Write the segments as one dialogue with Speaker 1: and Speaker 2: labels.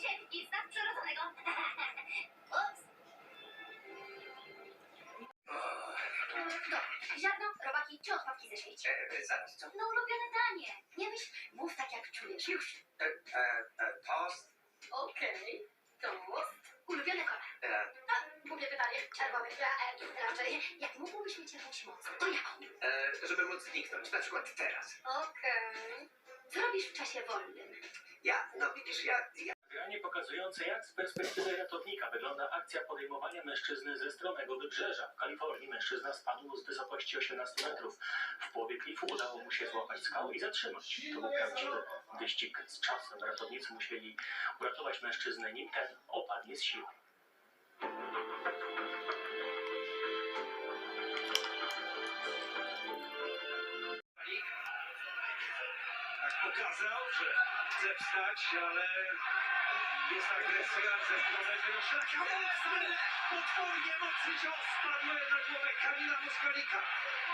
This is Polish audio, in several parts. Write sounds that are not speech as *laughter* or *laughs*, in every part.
Speaker 1: dziewki z nadprzyrodzonego. *laughs* Ups. Dobra, ziarno, robaki czy odpadki ze śmieci?
Speaker 2: E, zaraz, co?
Speaker 1: No ulubione danie. Nie myśl, mów tak jak czujesz. Już.
Speaker 2: E, e, e, tost?
Speaker 1: Okej. Tost. Ulubione kolor.
Speaker 2: E,
Speaker 1: A, głupie pytanie. Czerwony. Ja, e, raczej. Jak mógłbyś mieć jakąś moc, to jaką?
Speaker 2: e, żeby móc zniknąć, na przykład teraz.
Speaker 1: Okej. Co robisz w czasie wolnym?
Speaker 2: Ja, no widzisz, ja, ja
Speaker 3: Nagranie pokazujące, jak z perspektywy ratownika wygląda akcja podejmowania mężczyzny ze stronego wybrzeża. W Kalifornii mężczyzna spadł z wysokości 18 metrów. W połowie klifu udało mu się złapać skałę i zatrzymać. To był prawdziwy wyścig z czasem. Ratownicy musieli uratować mężczyznę, nim ten opadnie z sił.
Speaker 4: Tak pokazał, że chce wstać, ale jest agresja ze strony Wyroszaka. Mocny, potwornie mocny cios spadł na głowę Kamila Moskalika.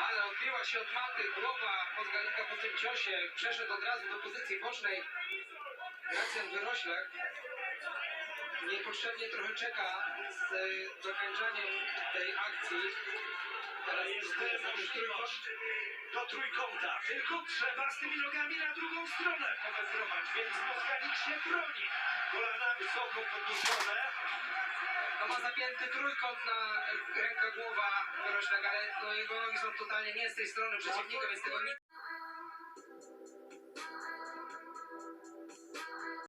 Speaker 5: Ale odbiła się od maty, głowa Podgalika po tym ciosie, przeszedł od razu do pozycji bocznej. Gracjan Wyroślak niepotrzebnie trochę czeka z e, dokończaniem tej akcji.
Speaker 4: Ale jest możliwość do trójkąta. Tylko trzeba z tymi nogami na drugą stronę powędrować, więc Moskalik się broni. Kolana wysoko podniesione.
Speaker 5: No ma zapięty trójkąt na e, ręka głowa Wyroślak, ale no, jego nogi są totalnie nie z tej strony przeciwnika, więc tego nie